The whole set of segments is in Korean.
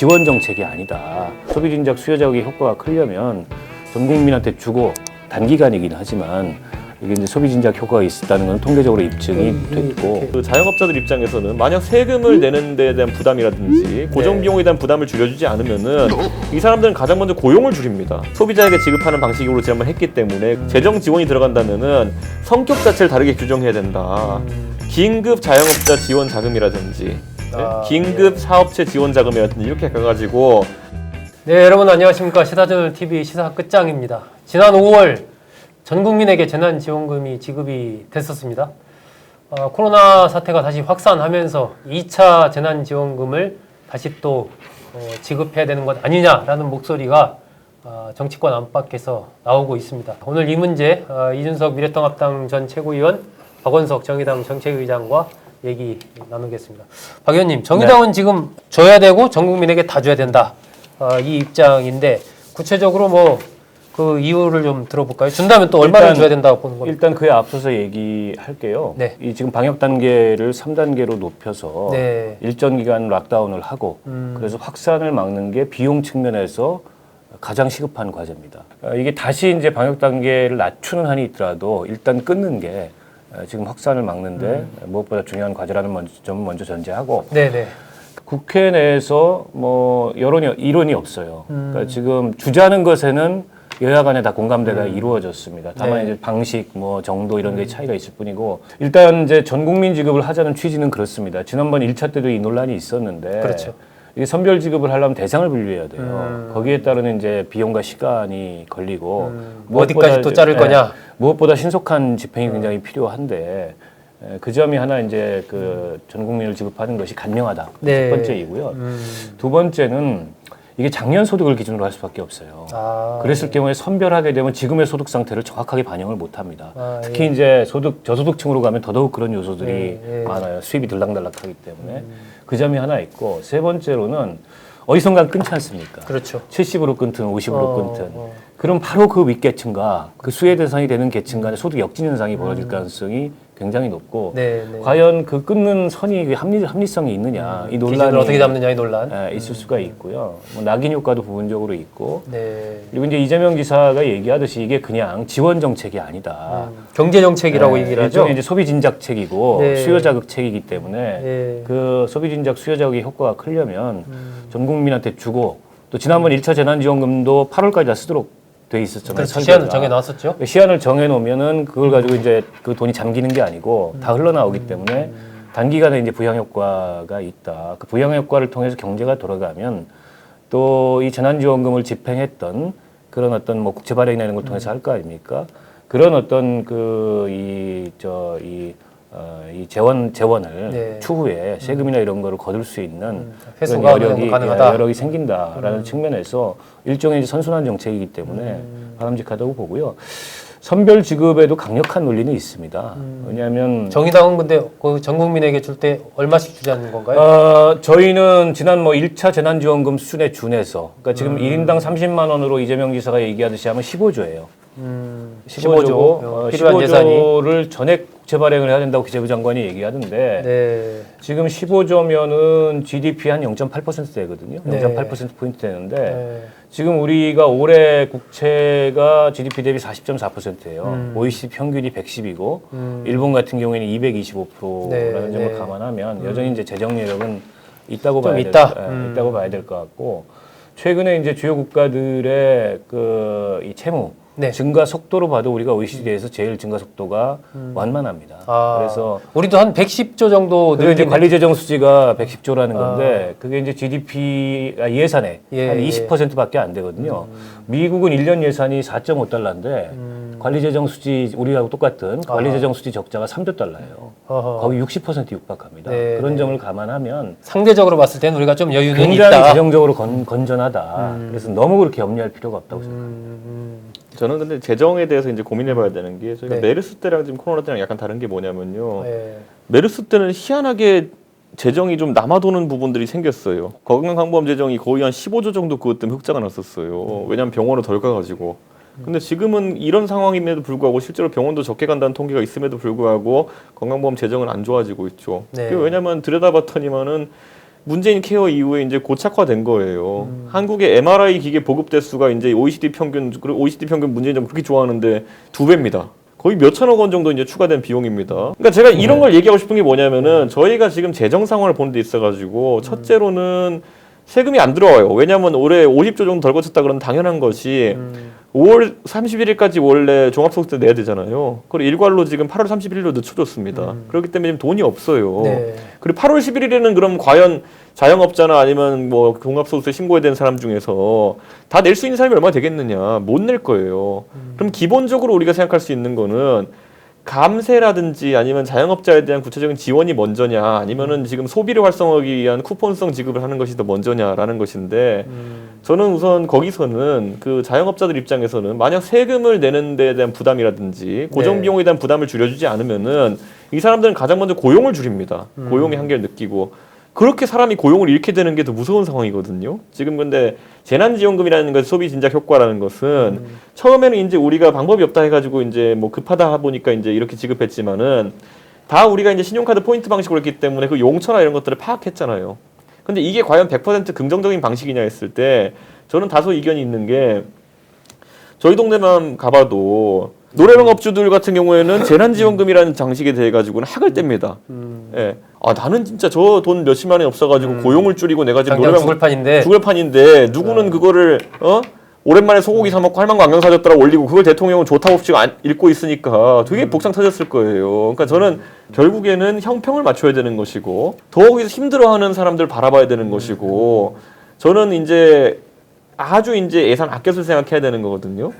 지원 정책이 아니다. 소비 진작 수요 자극의 효과가 크려면 전 국민한테 주고 단기간이긴 하지만 이게 이제 소비 진작 효과가 있었다는 건 통계적으로 입증이 됐고 그 자영업자들 입장에서는 만약 세금을 내는 데 대한 부담이라든지 고정 비용에 대한 부담을 줄여주지 않으면은 이 사람들은 가장 먼저 고용을 줄입니다. 소비자에게 지급하는 방식으로 지난번 했기 때문에 재정 지원이 들어간다면은 성격 자체를 다르게 규정해야 된다. 긴급 자영업자 지원 자금이라든지 네? 아, 긴급 사업체 지원 자금이라든지 이렇게 가가지고 네, 여러분 안녕하십니까. 시사저널 TV 시사 끝장입니다. 지난 5월 전 국민에게 재난지원금이 지급이 됐었습니다. 어, 코로나 사태가 다시 확산하면서 2차 재난지원금을 다시 또 어, 지급해야 되는 것 아니냐라는 목소리가 어, 정치권 안팎에서 나오고 있습니다. 오늘 이 문제 어, 이준석 미래통합당 전 최고위원, 박원석 정의당 정책의장과 얘기 나누겠습니다. 박 의원님, 정의당은 지금 줘야 되고 전 국민에게 다 줘야 된다. 어, 이 입장인데 구체적으로 뭐 그 이유를 좀 들어볼까요? 준다면 또 얼마를 일단- 줘야 된다고 보는 겁니까? 일단 그에 앞서서 얘기할게요. 네. 이 지금 방역 단계를 3단계로 높여서 네. 일정 기간 락다운을 하고 음. 그래서 확산을 막는 게 비용 측면에서 가장 시급한 과제입니다. 어, 이게 다시 이제 방역 단계를 낮추는 한이 있더라도 일단 끊는 게 어, 지금 확산을 막는데 음. 무엇보다 중요한 과제라는 점을 먼저 전제하고 네네. 국회 내에서 뭐 여론이 이론이 없어요. 음. 그러니까 지금 주자는 것에는 여야 간에 다 공감대가 이루어졌습니다. 다만 네. 음. 이제 방식, 뭐 정도 이런 게 차이가 있을 뿐이고 일단 이제 전 국민 지급을 하자는 취지는 그렇습니다. 지난번 1차 때도 이 논란이 있었는데 그렇죠. 이게 선별 지급을 하려면 대상을 분류해야 돼요. 음. 거기에 따른 이제 비용과 시간이 걸리고 음, 어디까지 또 자를 예, 거냐? 음. 무엇보다 신속한 집행이 굉장히 필요한데 에, 그 점이 하나 이제 그 전 국민을 지급하는 것이 간명하다. 네. 첫 번째이고요. 음. 두 번째는 이게 작년 소득을 기준으로 할 수밖에 없어요. 아, 그랬을 경우에 선별하게 되면 지금의 소득 상태를 정확하게 반영을 못 합니다. 아, 특히 이제 소득 저소득층으로 가면 더더욱 그런 요소들이 예, 예. 많아요. 수입이 들락달락하기 때문에 그 점이 하나 있고 세 번째로는 어디선가 끊지 않습니까? 그렇죠. 70으로 끊든 50으로 어, 끊든 어. 그럼 바로 그 윗계층과 그 수혜 대상이 되는 계층 간의 소득 역진 현상이 벌어질 가능성이 굉장히 높고 음. 네, 네. 과연 그 끊는 선이 그 합리, 합리성이 있느냐 이 기준을 논란이 어떻게 잡느냐의 논란. 예, 있을 수가 있고요. 뭐 낙인 효과도 부분적으로 있고 네. 그리고 이제 이재명 지사가 얘기하듯이 이게 그냥 지원 정책이 아니다. 음, 경제 정책이라고 예, 얘기를 하죠. 일종의 이제 소비 진작책이고 네. 수요 자극책이기 때문에 예. 그 소비 진작 수요 자극의 효과가 크려면 음. 전 국민한테 주고 또 지난번 1차 재난지원금도 8월까지 다 쓰도록 돼 있었잖아요. 그렇죠. 설계가. 시한을 정해 놨었죠. 시한을 정해 놓으면은 그걸 가지고 이제 그 돈이 잠기는 게 아니고 다 흘러나오기 때문에 단기간에 이제 부양 효과가 있다. 그 부양 효과를 통해서 경제가 돌아가면 또 이 재난지원금을 집행했던 그런 어떤 뭐 국채 발행이나 이런 걸 통해서 할 거 아닙니까? 그런 어떤 그 이 저이 어, 이 재원 재원을 네. 추후에 세금이나 이런 거를 거둘 수 있는 그런 회수가 여력이 가능하다. 음. 예, 여력이 생긴다라는 측면에서 일종의 선순환 정책이기 때문에 바람직하다고 보고요. 선별 지급에도 강력한 논리는 있습니다. 음. 왜냐하면 정의당은 근데 그 전 국민에게 줄 때 얼마씩 주자는 건가요? 어, 저희는 지난 뭐 1차 재난지원금 수준에 준해서 그러니까 지금 일 1인당 30만 원으로 이재명 지사가 얘기하듯이 하면 15조예요. 음, 15조, 15조 어, 필요한 예산이. 15조를 전액 국채 발행을 해야 된다고 기재부 장관이 얘기하던데 네. 지금 15조면은 GDP 한 0.8%대거든요. 네. 0.8% 포인트 되는데 네. 지금 우리가 올해 국채가 GDP 대비 40.4%예요. 음. OECD 평균이 110이고 음. 일본 같은 경우에는 225%라는 네, 점을 네. 감안하면 여전히 이제 재정 여력은 있다고 좀 봐야 있다. 될, 예, 음. 있다고 봐야 될 것 같고 최근에 이제 주요 국가들의 그 이 채무 네. 증가 속도로 봐도 우리가 OECD에서 제일 증가 속도가 완만합니다. 음. 아, 그래서 우리도 한 110조 정도 그게 이제 늘리는- 관리 재정 수지가 110조라는 건데 그게 이제 GDP 아, 예산의 예, 한 예. 20%밖에 안 되거든요. 미국은 1년 예산이 4.5달러인데 음. 관리 재정 수지 우리하고 똑같은 관리 재정 수지 적자가 3조 달러예요. 어허. 거의 60% 육박합니다. 네, 그런 네. 점을 감안하면 상대적으로 봤을 때는 우리가 좀 여유는 굉장히 있다. 재정적으로 건, 건전하다. 그래서 너무 그렇게 염려할 필요가 없다고 생각합니다. 음, 음. 저는 근데 재정에 대해서 이제 고민해봐야 되는 게 저희가 네. 메르스 때랑 지금 코로나 때랑 약간 다른 게 뭐냐면요. 네. 메르스 때는 희한하게 재정이 좀 남아도는 부분들이 생겼어요. 건강보험 재정이 거의 한 15조 정도 그것 때문에 흑자가 났었어요. 왜냐하면 병원을 덜 가가지고. 근데 지금은 이런 상황임에도 불구하고 실제로 병원도 적게 간다는 통계가 있음에도 불구하고 건강보험 재정은 안 좋아지고 있죠. 네. 왜냐면 들여다봤더니만은 문재인 케어 이후에 이제 고착화된 거예요. 음. 한국의 MRI 기계 보급 대수가 이제 OECD 평균 그리고 OECD 평균 문재인 정부 그렇게 좋아하는데 두 배입니다. 거의 몇 천억 원 정도 이제 추가된 비용입니다. 그러니까 제가 이런 네. 걸 얘기하고 싶은 게 뭐냐면은 저희가 지금 재정 상황을 보는 데 있어가지고 첫째로는 세금이 안 들어와요. 왜냐하면 올해 50조 정도 덜 거쳤다 그런 당연한 것이 음. 5월 31일까지 원래 종합소득세 내야 되잖아요. 그걸 일괄로 지금 8월 31일로 늦춰줬습니다. 그렇기 때문에 지금 돈이 없어요. 네. 그리고 8월 11일에는 그럼 과연 자영업자나 아니면 뭐 종합소득세 신고해야 되는 사람 중에서 다 낼 수 있는 사람이 얼마나 되겠느냐? 못 낼 거예요. 그럼 기본적으로 우리가 생각할 수 있는 거는 감세라든지 아니면 자영업자에 대한 구체적인 지원이 먼저냐 아니면은 지금 소비를 활성화하기 위한 쿠폰성 지급을 하는 것이 더 먼저냐라는 것인데 음. 저는 우선 거기서는 그 자영업자들 입장에서는 만약 세금을 내는 데에 대한 부담이라든지 고정 네. 비용에 대한 부담을 줄여주지 않으면은 이 사람들은 가장 먼저 고용을 줄입니다. 음. 고용의 한계를 느끼고 그렇게 사람이 고용을 잃게 되는 게 더 무서운 상황이거든요. 지금 근데 재난지원금이라는 것 소비 진작 효과라는 것은 음. 처음에는 이제 우리가 방법이 없다 해가지고 이제 뭐 급하다 보니까 이제 이렇게 지급했지만은 다 우리가 이제 신용카드 포인트 방식으로 했기 때문에 그 용처나 이런 것들을 파악했잖아요. 근데 이게 과연 100% 긍정적인 방식이냐 했을 때 저는 다소 이견이 있는 게 저희 동네만 가봐도 노래방 업주들 같은 경우에는 재난지원금이라는 장식에 대해 가지고는 학을 뗍니다. 음. 예. 아 나는 진짜 저 돈 몇십만 원이 없어가지고 고용을 줄이고 내가 지금 노래방 죽을 판인데 죽을 판인데 누구는 그거를 어 오랜만에 소고기 사 먹고 할망구 안경 사줬더라 올리고 그걸 대통령은 좋다고 지금 안 읽고 있으니까 되게 복상 터졌을 거예요. 그러니까 저는 결국에는 형평을 맞춰야 되는 것이고 더욱이 힘들어하는 사람들 바라봐야 되는 것이고 저는 이제 아주 이제 예산 아껴서 생각해야 되는 거거든요.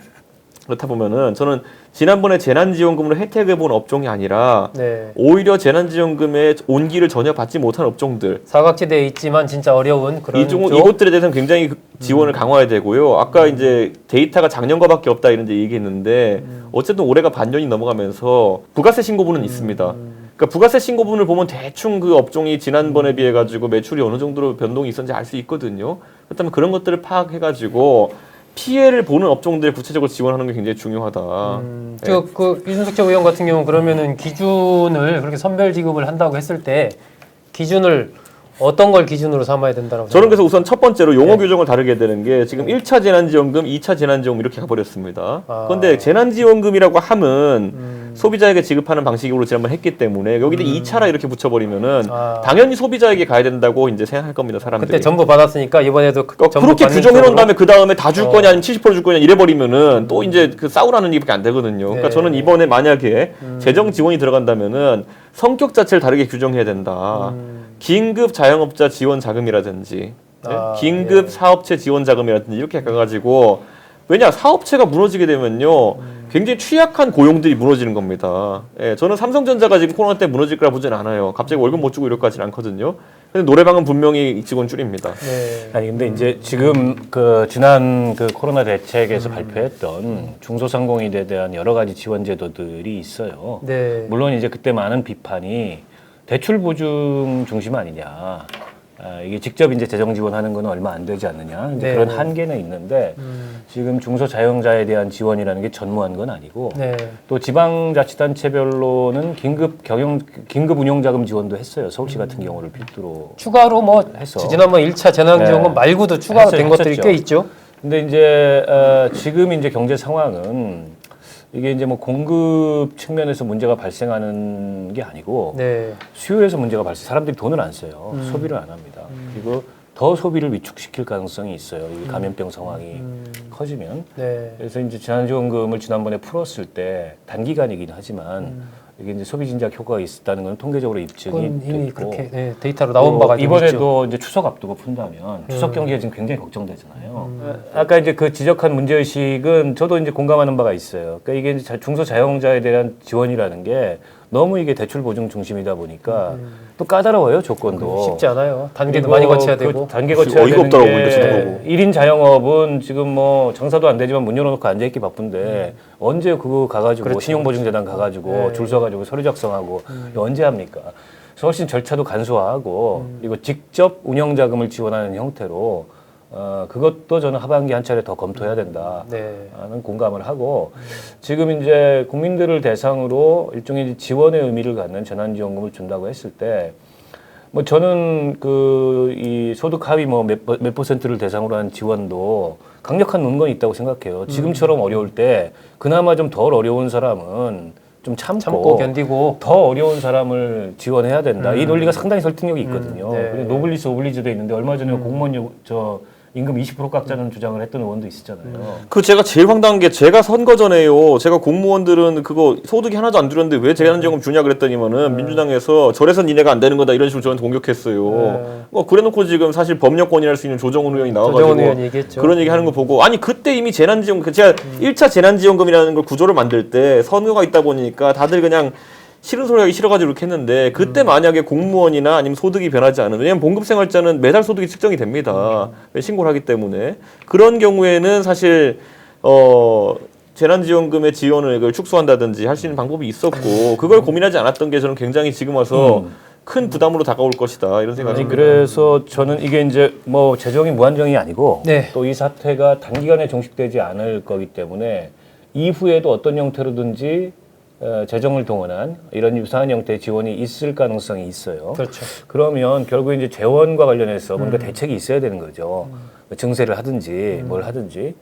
그렇다 보면은 저는 지난번에 재난지원금으로 혜택을 본 업종이 아니라 네. 오히려 재난지원금의 온기를 전혀 받지 못한 업종들 사각지대에 있지만 진짜 어려운 그런 이중 쪽. 이것들에 대해서는 굉장히 그 지원을 강화해야 되고요. 아까 이제 데이터가 작년과밖에 없다 이런 데 얘기했는데 어쨌든 올해가 반년이 넘어가면서 부가세 신고분은 있습니다. 그러니까 부가세 신고분을 보면 대충 그 업종이 지난번에 비해 가지고 매출이 어느 정도로 변동이 있었는지 알 수 있거든요. 그렇다면 그런 것들을 파악해 가지고 피해를 보는 업종들 구체적으로 지원하는 게 굉장히 중요하다. 음, 네. 저, 그 윤석재 의원 같은 경우 그러면은 기준을 그렇게 선별 지급을 한다고 했을 때 기준을 어떤 걸 기준으로 삼아야 된다고 저는 그래서 우선 첫 번째로 용어 네. 규정을 다르게 되는 게 지금 1차 재난지원금, 2차 재난지원금 이렇게 가버렸습니다. 아. 그런데 재난지원금이라고 함은 음, 소비자에게 지급하는 방식으로 지난번 했기 때문에 여기다 2차라 이렇게 붙여버리면은 아. 당연히 소비자에게 가야 된다고 이제 생각할 겁니다, 사람들이. 그때 전부 받았으니까 이번에도 그 어, 그렇게 규정해 놓은? 다음에 그 다음에 다줄 어. 거냐 아니면 70%줄 거냐 이래버리면은 또 이제 그 싸우라는 얘기밖에 안 되거든요. 그러니까 네. 저는 이번에 만약에 음. 재정 지원이 들어간다면은 성격 자체를 다르게 규정해야 된다. 음, 긴급 자영업자 지원 자금이라든지 네? 아, 긴급 예. 사업체 지원 자금이라든지 이렇게 가가지고 왜냐 사업체가 무너지게 되면요 음. 굉장히 취약한 고용들이 무너지는 겁니다. 예, 저는 삼성전자가 지금 코로나 때 무너질 거라 보진 않아요. 갑자기 월급 못 주고 이럴 것 같진 않거든요. 근데 노래방은 분명히 직원 줄입니다. 네. 아니 근데 이제 지금 그 지난 그 코로나 대책에서 발표했던 중소상공인에 대한 여러 가지 지원 제도들이 있어요. 네. 물론 이제 그때 많은 비판이 대출 보증 중심 아니냐. 아, 이게 직접 이제 재정 지원하는 거는 얼마 안 되지 않느냐. 이제 네. 그런 한계는 있는데 음, 지금 중소자영자에 대한 지원이라는 게 전무한 건 아니고 네. 또 지방자치단체별로는 긴급 경영 긴급 운영자금 지원도 했어요. 서울시 같은 경우를 필두로. 추가로 뭐 했어. 지난번 1차 재난지원금 네. 말고도 추가가 했어요, 된 것들이 했었죠. 꽤 있죠. 근데 이제 어, 지금 이제 경제 상황은 이게 이제 뭐 공급 측면에서 문제가 발생하는 게 아니고 네. 수요에서 문제가 발생. 사람들이 돈을 안 써요. 음. 소비를 안 합니다. 그리고 더 소비를 위축시킬 가능성이 있어요. 이 감염병 상황이 음, 커지면. 네. 그래서 이제 재난지원금을 지난번에 풀었을 때 단기간이긴 하지만 이게 이제 소비 진작 효과가 있다는 건 통계적으로 입증이 음. 이미 됐고 그렇게 네, 데이터로 나온 또 바가 좀 있죠. 이번에도 이제 추석 앞두고 푼다면 추석 음. 경기가 지금 굉장히 걱정되잖아요. 아까 이제 그 지적한 문제 의식은 저도 이제 공감하는 바가 있어요. 그러니까 이게 이제 자- 중소자영자에 대한 지원이라는 게 너무 이게 대출 보증 중심이다 보니까 또 까다로워요 조건도. 쉽지 않아요. 단계도 많이 거쳐야 그 되고. 단계 거쳐야 어이가 되는 없더라고, 저도 보고. 1인 자영업은 지금 뭐 장사도 안 되지만 문 열어놓고 앉아 있기 바쁜데 언제 그거 가가지고 그렇죠. 신용보증재단 가가지고 네. 줄 서가지고 서류 작성하고 이거 언제 합니까? 그래서 훨씬 절차도 간소화하고 그리고 직접 운영 자금을 지원하는 형태로 어, 그것도 저는 하반기 한 차례 더 검토해야 된다. 네. 공감을 하고 지금 이제 국민들을 대상으로 일종의 지원의 의미를 갖는 재난지원금을 준다고 했을 때 뭐 저는 그 이 소득 하위 뭐몇 몇 퍼센트를 대상으로 한 지원도 강력한 논건이 있다고 생각해요. 지금처럼 어려울 때 그나마 좀 덜 어려운 사람은 좀 참고, 참고 견디고 더 어려운 사람을 지원해야 된다. 이 논리가 상당히 설득력이 있거든요. 음, 네. 노블리스 오블리즈도 있는데 얼마 전에 공무원 요, 저 임금 20% 깎자는 주장을 했던 의원도 있었잖아요. 그 제가 제일 황당한 게 제가 선거 전에요. 제가 공무원들은 그거 소득이 하나도 안 줄었는데 왜 재난지원금 주냐 그랬더니만은 민주당에서 저래서 니네가 안 되는 거다 이런 식으로 저한테 공격했어요. 네. 뭐 그래놓고 지금 사실 법력권이 할수 있는 조정훈 의원이 나와가지고 조정훈 의원이 얘기했죠. 그런 얘기 하는 거 보고 아니 그때 이미 재난지원금 그 제가 일 1차 재난지원금이라는 걸 구조를 만들 때 선거가 있다 보니까 다들 그냥 싫은 소리 하기 싫어가지고 이렇게 했는데 그때 만약에 공무원이나 아니면 소득이 변하지 않은 왜냐면 봉급 생활자는 매달 소득이 측정이 됩니다. 신고를 하기 때문에. 그런 경우에는 사실 어 재난지원금의 지원을 이걸 축소한다든지 할 수 있는 방법이 있었고 그걸 고민하지 않았던 게 저는 굉장히 지금 와서 큰 부담으로 다가올 것이다 이런 생각이 아니. 그래서 저는 이게 이제 뭐 재정이 무한정이 아니고 네. 또 이 사태가 단기간에 종식되지 않을 거기 때문에 이후에도 어떤 형태로든지 어, 재정을 동원한 이런 유사한 형태의 지원이 있을 가능성이 있어요. 그렇죠. 그러면 결국 이제 재원과 관련해서 뭔가 대책이 있어야 되는 거죠. 증세를 하든지 뭘 하든지.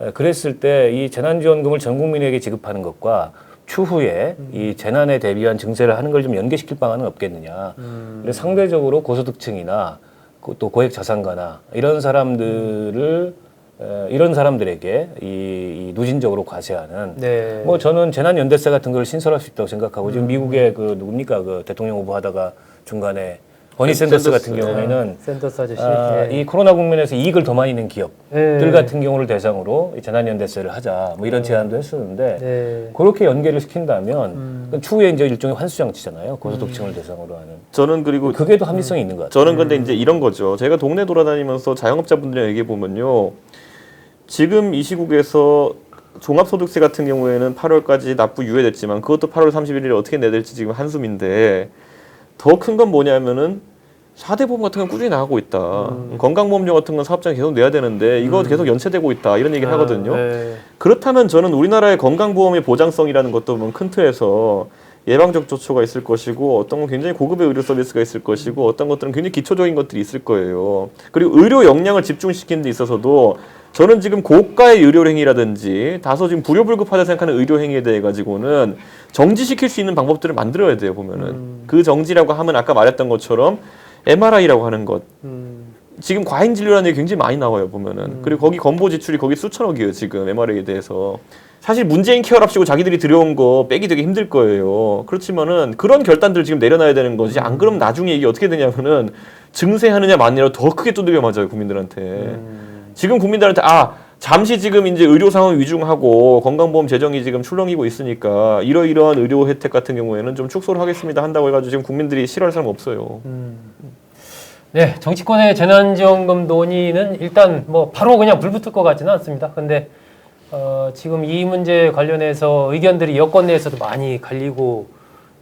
에, 그랬을 때 이 재난지원금을 전 국민에게 지급하는 것과 추후에 이 재난에 대비한 증세를 하는 걸 좀 연계시킬 방안은 없겠느냐. 그래서 상대적으로 고소득층이나 고- 또 고액 자산가나 이런 사람들을 에, 이런 사람들에게 이, 이 누진적으로 과세하는 네. 뭐 저는 재난 연대세 같은 걸 신설할 수 있다고 생각하고 지금 미국의 그 누굽니까 그 대통령 후보 하다가 중간에 버니 샌더스 같은 경우에는 샌더스 아저씨. 아, 네. 이 코로나 국면에서 이익을 더 많이 낸 기업들 네. 같은 경우를 대상으로 이 재난 연대세를 하자 뭐 이런 제안도 했었는데 네. 그렇게 연계를 시킨다면 그 추후에 이제 일종의 환수 장치잖아요 고소득층을 대상으로 하는 저는 그리고 그게 더 합리성이 있는 것 같아요. 저는 근데 이제 이런 거죠. 제가 동네 돌아다니면서 자영업자분들이랑 얘기해 보면요. 지금 이 시국에서 종합소득세 같은 경우에는 8월까지 납부 유예됐지만 그것도 8월 31일에 어떻게 내야 될지 지금 한숨인데 더 큰 건 뭐냐면은 4대 보험 같은 건 꾸준히 나가고 있다. 건강보험료 같은 건 사업장에 계속 내야 되는데 이거 계속 연체되고 있다. 이런 얘기를 하거든요. 아, 네. 그렇다면 저는 우리나라의 건강보험의 보장성이라는 것도 보면 큰 틀에서 예방적 조처가 있을 것이고 어떤 건 굉장히 고급의 의료 서비스가 있을 것이고 어떤 것들은 굉장히 기초적인 것들이 있을 거예요. 그리고 의료 역량을 집중시키는 데 있어서도 저는 지금 고가의 의료 행위라든지 다소 지금 불효불급하다 생각하는 의료 행위에 대해 가지고는 정지시킬 수 있는 방법들을 만들어야 돼요 보면은. 그 정지라고 하면 아까 말했던 것처럼 MRI라고 하는 것. 음. 지금 과잉 진료라는 얘기 굉장히 많이 나와요 보면은. 그리고 거기 건보 지출이 거기 수천억이에요 지금 MRA에 대해서. 사실 문재인 케어랍시고 자기들이 들여온 거 빼기 되게 힘들 거예요. 그렇지만은 그런 결단들 지금 내려놔야 되는 거지. 안 그러면 나중에 이게 어떻게 되냐면은 증세하느냐 마느냐로 더 크게 두들겨 맞아요 국민들한테 지금 국민들한테 아 잠시 지금 이제 의료 상황 위중하고 건강보험 재정이 지금 출렁이고 있으니까 이러이러한 의료 혜택 같은 경우에는 좀 축소를 하겠습니다 한다고 해가지고 지금 국민들이 싫어할 사람 없어요. 네, 정치권의 재난지원금 논의는 일단 뭐 바로 그냥 불 붙을 것 같지는 않습니다. 근데 어, 지금 이 문제 관련해서 의견들이 여권 내에서도 많이 갈리고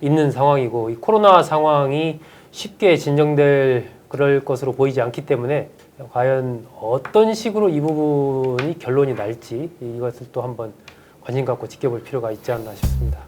있는 상황이고 이 코로나 상황이 쉽게 진정될 그럴 것으로 보이지 않기 때문에 과연 어떤 식으로 이 부분이 결론이 날지 이것을 또 한번 관심 갖고 지켜볼 필요가 있지 않나 싶습니다.